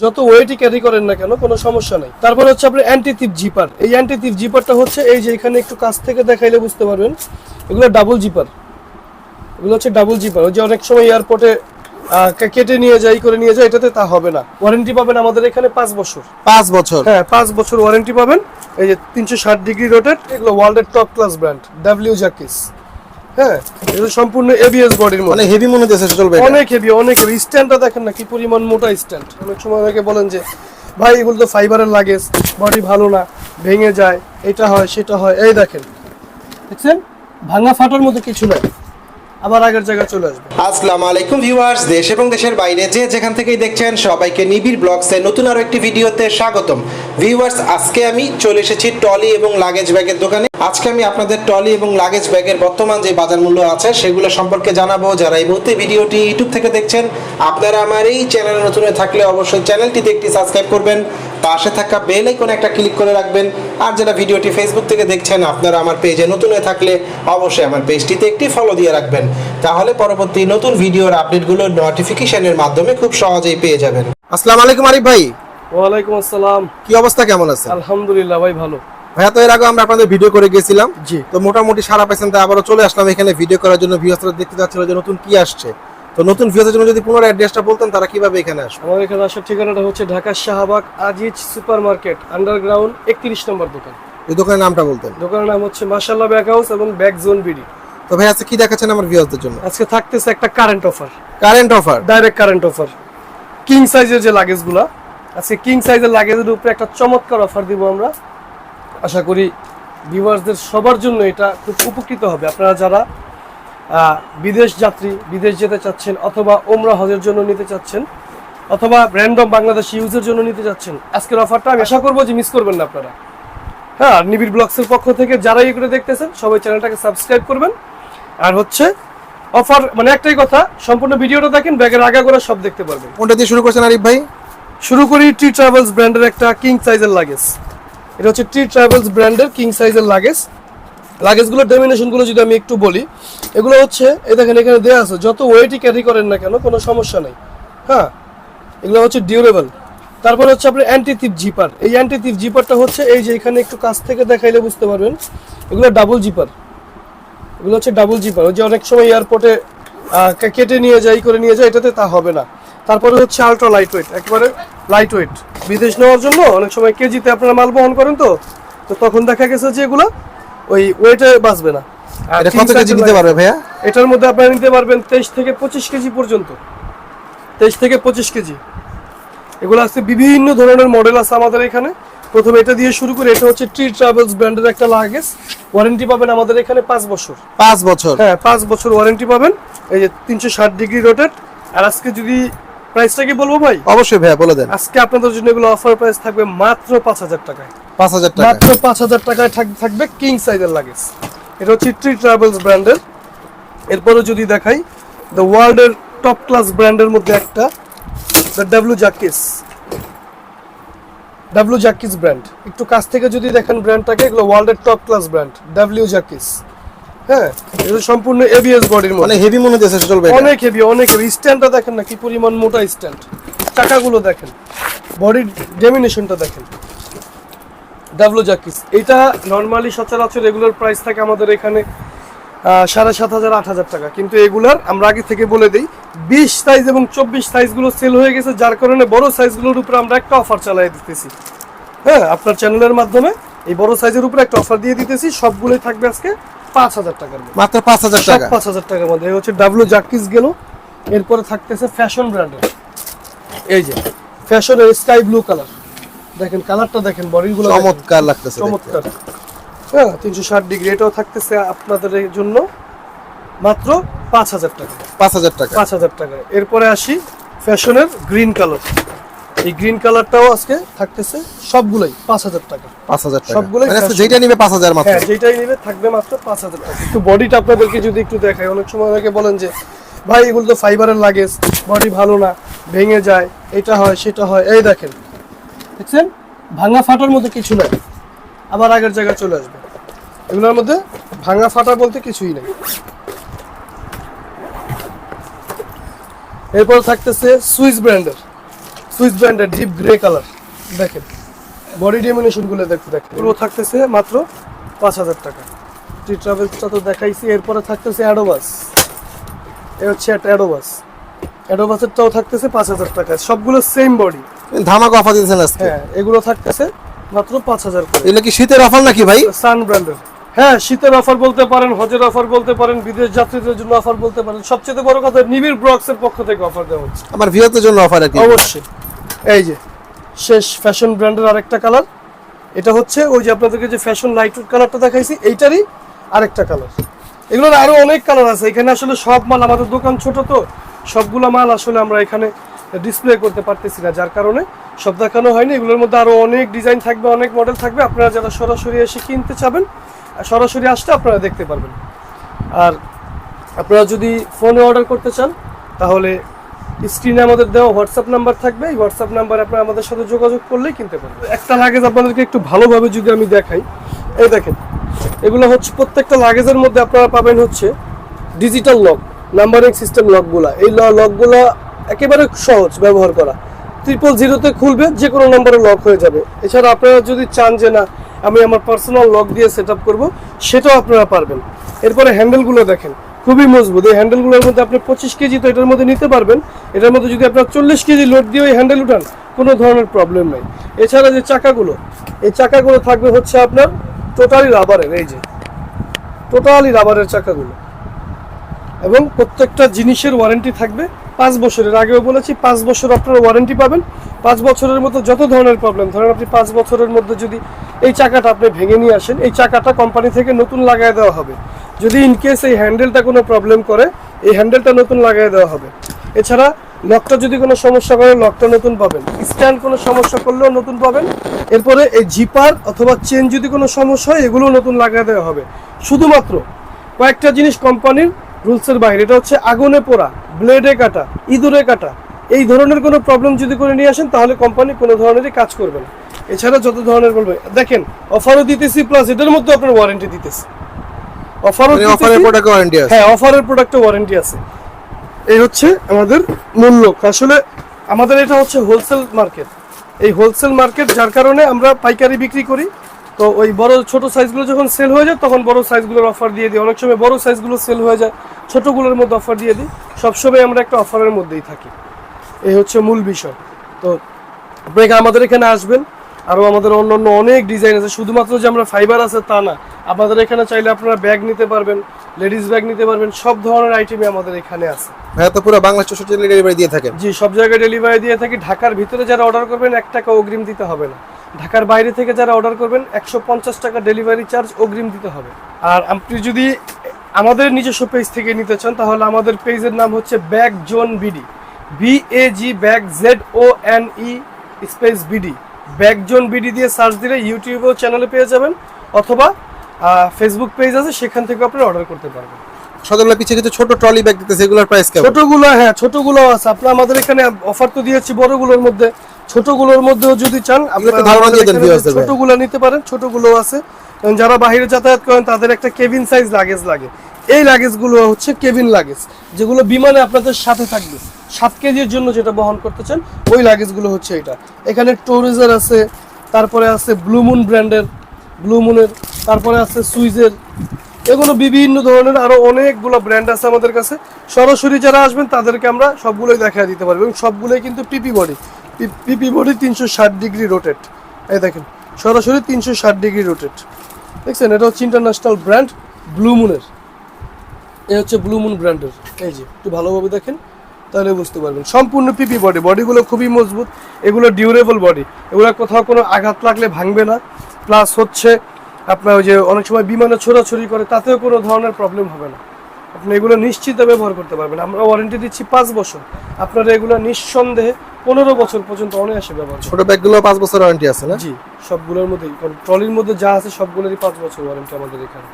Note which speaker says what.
Speaker 1: যত ওয়েটই ক্যারি করেন না কেন কোনো সমস্যা নেই। তারপর হচ্ছে আপনার অ্যান্টি থিপ জিপার এই অ্যান্টি থিপ জিপারটা হচ্ছে এই যে এখানে একটু কাছ থেকে দেখাইলে বুঝতে পারবেন এগুলো ডাবল জিপার এগুলো হচ্ছে ডাবল জিপার ওই যে অনেক সময় এয়ারপোর্টে কেটে নিয়ে যাই করে নিয়ে যায় এটাতে তা হবে না। ওয়ারেন্টি পাবেন আমাদের এখানে পাঁচ বছর।
Speaker 2: পাঁচ বছর?
Speaker 1: হ্যাঁ পাঁচ বছর ওয়ারেন্টি পাবেন। এই যে তিনশো ষাট ডিগ্রি রোটেট এগুলো ওয়ার্ল্ডের টপ ক্লাস ব্র্যান্ড ডাব্লিউ জাকিস হ্যাঁ সম্পূর্ণ এবিএস বডির মধ্যে।
Speaker 2: মানে হেভি মনে হচ্ছে চলবে।
Speaker 1: অনেক হেভি অনেক হেভি স্ট্যান্ডটা দেখেন না কি পরিমাণ মোটা স্ট্যান্ড অনেক সময় অনেকে বলেন যে ভাই এগুলো তো ফাইবারের লাগেজ বডি ভালো না ভেঙে যায় এটা হয় সেটা হয়। এই দেখেন দেখছেন? ভাঙা ফাটার মতো কিছু নাই। আবার আগের জায়গায় চলে আসবে।
Speaker 2: আসসালামু আলাইকুম ভিউয়ার্স, দেশ এবং দেশের বাইরে যে যেখান থেকেই দেখছেন সবাইকে নিবিড় ব্লগসের নতুন আরও একটি ভিডিওতে স্বাগতম। ভিউয়ার্স, আজকে আমি চলে এসেছি টলি এবং লাগেজ ব্যাগের দোকানে। আজকে আমি আপনাদের টলি এবং লাগেজ ব্যাগের বর্তমান যে বাজার মূল্য আছে সেগুলো সম্পর্কে জানাব। যারা এই মুহূর্তে ভিডিওটি ইউটিউব থেকে দেখছেন, আপনারা আমার এই চ্যানেলে নতুন থাকলে অবশ্যই চ্যানেলটিতে একটি সাবস্ক্রাইব করবেন। পাশে থাকা বেল আইকনে একটা ক্লিক করে রাখবেন। আর যারা ভিডিওটি ফেসবুক থেকে দেখছেন আপনারা আমার পেজে নতুন হয়ে থাকলে অবশ্যই আমার পেজটিতে একটি ফলো দিয়ে রাখবেন। তাহলে পরবর্তী নতুন ভিডিওর আপডেটগুলো নোটিফিকেশনের মাধ্যমে খুব সহজেই পেয়ে যাবেন। আসসালামু আলাইকুম আরিফ ভাই।
Speaker 1: ওয়ালাইকুম আসসালাম।
Speaker 2: কি অবস্থা? কেমন আছে
Speaker 1: আলহামদুলিল্লাহ ভাই ভালো।
Speaker 2: ভাইয়া তো এর আগে আমরা আপনাদের ভিডিও করে গেছিলাম।
Speaker 1: জি।
Speaker 2: তো মোটামুটি সারা পেছেন তাই আবারও চলে আসলাম এখানে ভিডিও করার জন্য। ভিউয়ার্সরা দেখতে যাচ্ছিল যে নতুন কি আসছে। তো নতুন ভিউয়ার্সের জন্য যদি পুনরায় অ্যাড্রেসটা বলতেন তারা কীভাবে এখানে আসবে?
Speaker 1: আমার এখানে আসার ঠিকানাটা হচ্ছে Dhaka Shahbag Aziz super market underground একত্রিশ নম্বর দোকান।
Speaker 2: এই দোকানের নামটা বলতেন।
Speaker 1: দোকানের নাম হচ্ছে মাসাল্লাহ ব্যাগ হাউস এবং ব্যাগ জোন বিডি
Speaker 2: তো ভাই আজকে কি দেখাচ্ছেন আমার ভিউয়ার্সদের জন্য?
Speaker 1: আজকে থাকতেছে একটা current offer
Speaker 2: current offer
Speaker 1: direct current offer king সাইজের যে লাগেজগুলো আজকে কিং সাইজের লাগেজের উপরে একটা চমৎকার অফার দিব আমরা। আশা করি ভিউয়ার্সদের সবার জন্য এটা খুব উপকৃত হবে। আপনারা যারা বিদেশ যাত্রী বিদেশ যেতে চাচ্ছেন অথবা ওমরা হজের জন্য নিতে চাচ্ছেন অথবা র্যান্ডম বাংলাদেশ ইউজের জন্য নিতে চাচ্ছেন আজকের অফারটা আমি আশা করব যে মিস করবেন না আপনারা। হ্যাঁ নিবিড় ব্লগসের পক্ষ থেকে যারা এগুলো দেখতেছেন সবাই চ্যানেলটাকে সাবস্ক্রাইব করবেন। আর হচ্ছে অফার মানে একটাই কথা সম্পূর্ণ ভিডিওটা দেখেন ব্যাগের আগাগোড়া সব দেখতে পারবেন।
Speaker 2: কোনটা দিয়ে শুরু করছেন আরিফ ভাই?
Speaker 1: শুরু করি টি ট্রাভেলস ব্র্যান্ডের একটা কিং সাইজের লাগেজ এটা হচ্ছে টি ট্রাভেলস ব্র্যান্ডের কিং সাইজের লাগেজ লাগেজগুলোর ডেমিনেশনগুলো যদি আমি একটু বলি, এগুলো হচ্ছে এ দেখেন এখানে দেওয়া আছে, যত ওয়েটই ক্যারি করেন না কেন, কোনো সমস্যা নেই। হ্যাঁ? এগুলো হচ্ছে ডিউরেবল তারপরে হচ্ছে আপনার অ্যান্টি থিপ জিপার এই অ্যান্টি থিপ জিপারটা হচ্ছে, এই যে এখানে একটু কাছ থেকে দেখাইলে বুঝতে পারবেন, এগুলো ডাবল জিপার এগুলো হচ্ছে ডাবল জিপার ওই যে অনেক সময় এয়ারপোর্টে কেটে নিয়ে যাই করে নিয়ে যায়, এটাতে তা হবে না। তারপরে হচ্ছে আলট্রা লাইট ওয়েট একেবারে লাইট ওয়েট বিদেশ নেওয়ার জন্য অনেক সময় কেজিতে আপনারা মাল বহন করেন তো? তো তখন দেখা গেছে যে এগুলো ওই ওয়েটে বাঁচবে না।
Speaker 2: এটা কত কেজি নিতে পারবে ভাইয়া?
Speaker 1: এটার মধ্যে আপনারা নিতে পারবেন তেইশ থেকে পঁচিশ কেজি পর্যন্ত। তেইশ থেকে পঁচিশ কেজি। এগুলো আছে বিভিন্ন ধরনের মডেল আছে আমাদের এখানে। প্রথমে এটা দিয়ে শুরু করে এটা হচ্ছে ট্রি ট্রাভেলস ব্র্যান্ডের একটা লাগেজ ওয়ারেন্টি পাবেন আমাদের এখানে পাঁচ বছর।
Speaker 2: পাঁচ বছর?
Speaker 1: হ্যাঁ পাঁচ বছর ওয়ারেন্টি পাবেন। এই যে তিনশো ষাট ডিগ্রি রোটেট আর আজকে যদি প্রাইসটা কি বলব ভাই?
Speaker 2: অবশ্যই ভাইয়া বলে দেন।
Speaker 1: আজকে আপনাদের জন্য এগুলো অফার প্রাইস থাকবে মাত্র পাঁচ হাজার টাকায়।
Speaker 2: পাঁচ হাজার টাকা
Speaker 1: মাত্র পাঁচ হাজার টাকায় থাকবে কিং সাইজের লাগেজ এটা হচ্ছে ট্রি ট্রাভেলস ব্র্যান্ডের এরপরে যদি দেখাই দ্য ওয়ার্ল্ডের টপ ক্লাস ব্র্যান্ডের মধ্যে একটা দ্য ডাব্লু জাকিস ডাব্লু জাকিস ব্র্যান্ড একটু কাছ থেকে যদি দেখেন ব্র্যান্ডটাকে এগুলো ওয়ার্ল্ডের টপ ক্লাস ব্র্যান্ড ডাব্লিউ জাকিস হ্যাঁ এটা সম্পূর্ণ এবিএস বডির
Speaker 2: মানে
Speaker 1: মধ্যে।
Speaker 2: হেভি মনে হচ্ছে চলবে এটা।
Speaker 1: অনেক হেভি অনেক হেভি স্ট্যান্ডটা দেখেন না কি পরিমাণ মোটা স্ট্যান্ড চাকাগুলো দেখেন বডির ডেমিনেশনটা দেখেন। ডাবলো জাকিস এটা নর্মালি সচরাচর রেগুলার প্রাইস থাকে আমাদের এখানে সাড়ে সাত হাজার আট হাজার টাকা। কিন্তু এগুলার আমরা আগে থেকে বলে দিই বিশ সাইজ এবং চব্বিশ সাইজগুলো সেল হয়ে গেছে যার কারণে বড় সাইজগুলোর উপরে আমরা একটা অফার চালাই দিতেছি। হ্যাঁ আপনার চ্যানেলের মাধ্যমে এই বড় সাইজের উপরে একটা অফার দিয়ে দিতেছি সবগুলোই থাকবে আজকে পাঁচ হাজার টাকার
Speaker 2: মাত্র পাঁচ হাজার টাকা?
Speaker 1: পাঁচ হাজার টাকার মধ্যে। এই হচ্ছে ডাব্লু জাকিস গেল এরপরে থাকতেছে ফ্যাশন ব্র্যান্ডের এই যে। ফ্যাশনের স্কাই ব্লু কালার দেখেন কালারটা দেখেন বডিগুলো
Speaker 2: চমৎকার লাগতেছে।
Speaker 1: চমৎকার। হ্যাঁ তিনশো ষাট ডিগ্রি এটাও থাকতেছে আপনাদের জন্য মাত্র পাঁচ হাজার টাকা।
Speaker 2: পাঁচ হাজার টাকা।
Speaker 1: পাঁচ হাজার টাকা। এরপরে আসি ফ্যাশনের গ্রিন কালার এই গ্রিন কালারটাও আজকে থাকতেছে সবগুলোই পাঁচ হাজার টাকা।
Speaker 2: পাঁচ হাজার টাকা।
Speaker 1: সবগুলোই
Speaker 2: মানে। যেটা নিবে পাঁচ হাজার মাত্র।
Speaker 1: হ্যাঁ যেটাই নেবে থাকবে মাত্র পাঁচ হাজার টাকা। একটু বডিটা আপনাদেরকে যদি একটু দেখাই অনেক সময় অনেকে বলেন যে ভাই এগুলো তো ফাইবারের লাগেজ বডি ভালো না ভেঙে যায় এটা হয় সেটা হয়। এই দেখেন দেখছেন? ভাঙা ফাটার মধ্যে কিছু নাই। আবার আগের জায়গায় চলে আসবে। এগুলোর মধ্যে ভাঙা ফাটা বলতে কিছুই নেই। এরপর থাকতেছে সুইস ব্র্যান্ডের সুইস ব্র্যান্ডের ডিপ গ্রে কালার দেখেন বডি ডেমিনেশনগুলো দেখতে দেখেন। এগুলো থাকতেছে মাত্র পাঁচ হাজার টাকা। টি ট্রাভেলসটা তো দেখাইছি এরপরে থাকতেছে অ্যাডোবাস এ হচ্ছে একটা অ্যাডোবাস অ্যাডোবাসেরটাও থাকতেছে পাঁচ হাজার টাকা। সবগুলো সেম বডি
Speaker 3: ধামাকা অফার দিতেছেন আজকে।
Speaker 1: হ্যাঁ এগুলো থাকতেছে মাত্র পাঁচ হাজার করে।
Speaker 3: এগুলো কি শীতের অফার নাকি ভাই?
Speaker 1: সান ব্র্যান্ডের হ্যাঁ শীতের অফার বলতে পারেন হজের অফার বলতে পারেন বিদেশ যাত্রীদের জন্য অফার বলতে পারেন। সবচেয়ে বড় কথা নিবিড় ব্লগস এর পক্ষ থেকে অফার দেওয়া হচ্ছে।
Speaker 3: আমার ভিউয়ারদের জন্য অফার আছে
Speaker 1: অবশ্যই। এই যে, শেষ ফ্যাশন ব্র্যান্ডের আরেকটা কালার এটা হচ্ছে ওই যে আপনাদেরকে যে ফ্যাশন লাইটউড কালারটা দেখাইছি, এইটারই আরেকটা কালার এগুলোর আরও অনেক কালার আছে। এখানে আসলে সব মাল, আমাদের দোকান ছোট তো, সবগুলো মাল আসলে আমরা এখানে ডিসপ্লে করতে পারতেছি না, যার কারণে সব দেখানো হয়নি। এগুলোর মধ্যে আরও অনেক ডিজাইন থাকবে, অনেক মডেল থাকবে। আপনারা যারা সরাসরি এসে কিনতে চাবেন, সরাসরি আসলে আপনারা দেখতে পারবেন। আর আপনারা যদি ফোনে অর্ডার করতে চান, তাহলে স্ক্রিনে আমাদের দেওয়া হোয়াটসঅ্যাপ নাম্বার থাকবে। এই হোয়াটসঅ্যাপ নাম্বারে আপনারা আমাদের সাথে যোগাযোগ করলেই কিনতে পারবেন। একটা লাগেজ আপনাদেরকে একটু ভালোভাবে যদি আমি দেখাই। এই দেখেন, এগুলো হচ্ছে প্রত্যেকটা লাগেজের মধ্যে আপনারা পাবেন হচ্ছে ডিজিটাল লক নাম্বারিং সিস্টেম লকগুলা এই লকগুলা একেবারে সহজ ব্যবহার করা। ট্রিপল জিরোতে খুলবে যে কোনো নম্বরে লক হয়ে যাবে। এছাড়া আপনারা যদি চান যে না, আমি আমার পার্সোনাল লক দিয়ে সেট আপ করব, সেটাও আপনারা পারবেন। এরপরে হ্যান্ডেলগুলো দেখেন। খুবই মজবুত। এই হ্যান্ডেলগুলোর মধ্যে আপনি পঁচিশ কেজি তো এটার মধ্যে নিতে পারবেন। এটার মধ্যে যদি আপনার চল্লিশ কেজি লোড দিয়ে ওই হ্যান্ডেল উঠান, কোনো ধরনের প্রবলেম নেই। এছাড়া যে চাকাগুলো, এই চাকাগুলো থাকবে হচ্ছে আপনার টোটালি রাবারের এই যে টোটালি রাবারের চাকাগুলো। এবং প্রত্যেকটা জিনিসের ওয়ারেন্টি থাকবে পাঁচ বছরের। আগেও বলেছি, পাঁচ বছর আপনারা ওয়ারেন্টি পাবেন। পাঁচ বছরের মধ্যে যত ধরনের প্রবলেম ধরেন আপনি পাঁচ বছরের মধ্যে যদি এই চাকাটা আপনি ভেঙে নিয়ে আসেন, এই চাকাটা কোম্পানি থেকে নতুন লাগাই দেওয়া হবে। যদি ইনকেস এই হ্যান্ডেলটা কোনো প্রবলেম করে, এই হ্যান্ডেলটা নতুন লাগাই দেওয়া হবে। এছাড়া লকটা যদি কোনো সমস্যা করে লকটা নতুন পাবেন। স্ট্যান্ড কোনো সমস্যা করলেও নতুন পাবেন। এরপরে এই জিপার অথবা চেন যদি কোনো সমস্যা হয় এগুলো নতুন লাগাই দেওয়া হবে। শুধুমাত্র কয়েকটা জিনিস কোম্পানির রুলসের বাইরে। এটা হচ্ছে আগুনে পোড়া ব্লেডে কাটা, ইঁদুরে কাটা। এই ধরনের কোনো প্রবলেম যদি করে নিয়ে আসেন, তাহলে কোম্পানি কোনো ধরনেরই কাজ করবে না। এছাড়া যত ধরনের বলবে। দেখেন অফারও দিতেছি প্লাস এটার মধ্যে আপনার ওয়ারেন্টি দিতেছি। অফারও
Speaker 3: মানে অফারের প্রোডাক্ট ওয়ারেন্টি আছে।
Speaker 1: হ্যাঁ অফারের প্রোডাক্টে ওয়ারেন্টি আছে। এই হচ্ছে আমাদের মূল লক্ষ্য। আসলে আমাদের এটা হচ্ছে হোলসেল মার্কেট এই হোলসেল মার্কেট যার কারণে আমরা পাইকারি বিক্রি করি। তো ওই বড় ছোট সাইজগুলো যখন সেল হয়ে যায় তখন বড় সাইজগুলোর অফার দিয়ে দিই। অনেক সময় বড় সাইজগুলো সেল হয়ে যায় ছোটগুলোর মধ্যে অফার দিয়ে দিই। সবসময় আমরা একটা অফারের মধ্যেই থাকি। এই হচ্ছে মূল বিষয়। তো আপনি আমাদের এখানে আসবেন। আরও আমাদের অন্য অন্য অনেক ডিজাইন আছে। শুধুমাত্র যে আমরা ফাইবার আছে তা না। আপনাদের এখানে চাইলে আপনারা ব্যাগ নিতে পারবেন লেডিস ব্যাগ নিতে পারবেন সব ধরনের আইটেমই আমাদের এখানে আছে।
Speaker 3: ভাইয়া তো পুরো বাংলা চৌষট্টি ডেলিভারি দিয়ে থাকেন?
Speaker 1: জি সব জায়গায় ডেলিভারি দিয়ে থাকি। ঢাকার ভিতরে যারা অর্ডার করবেন এক টাকা অগ্রিম দিতে হবে না। ঢাকার বাইরে থেকে যারা অর্ডার করবেন একশো পঞ্চাশ টাকা ডেলিভারি চার্জ অগ্রিম দিতে হবে। আর আপনি যদি আমাদের নিজস্ব পেজ থেকে নিতে চান তাহলে আমাদের পেজের নাম হচ্ছে bag zone BD B A G bag Z O N E space BD bag zone BD দিয়ে সার্চ দিলে ইউটিউবেও চ্যানেলে পেয়ে যাবেন অথবা ফেসবুক পেজ আছে সেখান থেকে আপনি অর্ডার করতে পারবেন।
Speaker 3: সদরলা পিছিয়ে কিছু ছোট ট্রলি ব্যাগ দিতেছে এগুলোর প্রাইস কেমন?
Speaker 1: ছোটগুলো হ্যাঁ ছোটগুলো আছে। আপনার আমাদের এখানে অফার তো দিয়েছি বড়গুলোর মধ্যে। ছোটগুলোর মধ্যেও যদি চান
Speaker 3: এগুলো একটু
Speaker 1: আপনারা
Speaker 3: ধারণা দিয়ে দেন।
Speaker 1: ছোটগুলো নিতে পারেন ছোটগুলো আছে। কারণ যারা বাইরে যাতায়াত করেন তাদের একটা কেবিন সাইজ লাগেজ লাগে। এই লাগেজগুলো হচ্ছে কেবিন লাগেজ যেগুলো বিমানে আপনাদের সাথে থাকবে। সাত কেজির জন্য যেটা বহন করতে চান, ওই লাগেজগুলো হচ্ছে এটা। এখানে টোরেজার আছে, তারপরে আছে ব্লুমুন ব্র্যান্ডের ব্লুমুনের তারপরে আছে সুইজের এগুলো বিভিন্ন ধরনের আরও অনেকগুলো ব্র্যান্ড আছে আমাদের কাছে। সরাসরি যারা আসবেন, তাদেরকে আমরা সবগুলোই দেখা দিতে পারব। এবং সবগুলোই কিন্তু পিপি বডি পিপি বডি তিনশো ষাট ডিগ্রি রোটেট এই দেখেন, সরাসরি তিনশো ষাট ডিগ্রি রোটেট দেখছেন, এটা হচ্ছে ইন্টারন্যাশনাল ব্র্যান্ড ব্লু মুনের এই হচ্ছে ব্লুমুন ব্র্যান্ডের এই যে, একটু ভালোভাবে দেখেন। তাহলে বুঝতে পারবেন। সম্পূর্ণ পিপি বডি বডিগুলো খুবই মজবুত এগুলো ডিউরেবল বডি এগুলো কোথাও কোনো আঘাত লাগলে ভাঙবে না। প্লাস হচ্ছে আপনার ওই যে অনেক সময় বিমানে ছোড়াছড়ি করে তাতেও কোনো ধরনের প্রবলেম হবে না। আপনি এগুলো নিশ্চিত ব্যবহার করতে পারবেন। আমরা ওয়ারেন্টি দিচ্ছি পাঁচ বছর। আপনারা এগুলো নিঃসন্দেহে পনেরো বছর পর্যন্ত অনায়াসে ব্যবহার
Speaker 3: ছোট ব্যাগগুলো পাঁচ বছর ওয়ারেন্টি আছে না?
Speaker 1: জি সবগুলোর মধ্যেই। ট্রলির মধ্যে যা আছে সবগুলোরই পাঁচ বছর ওয়ারেন্টি আমাদের এখানে।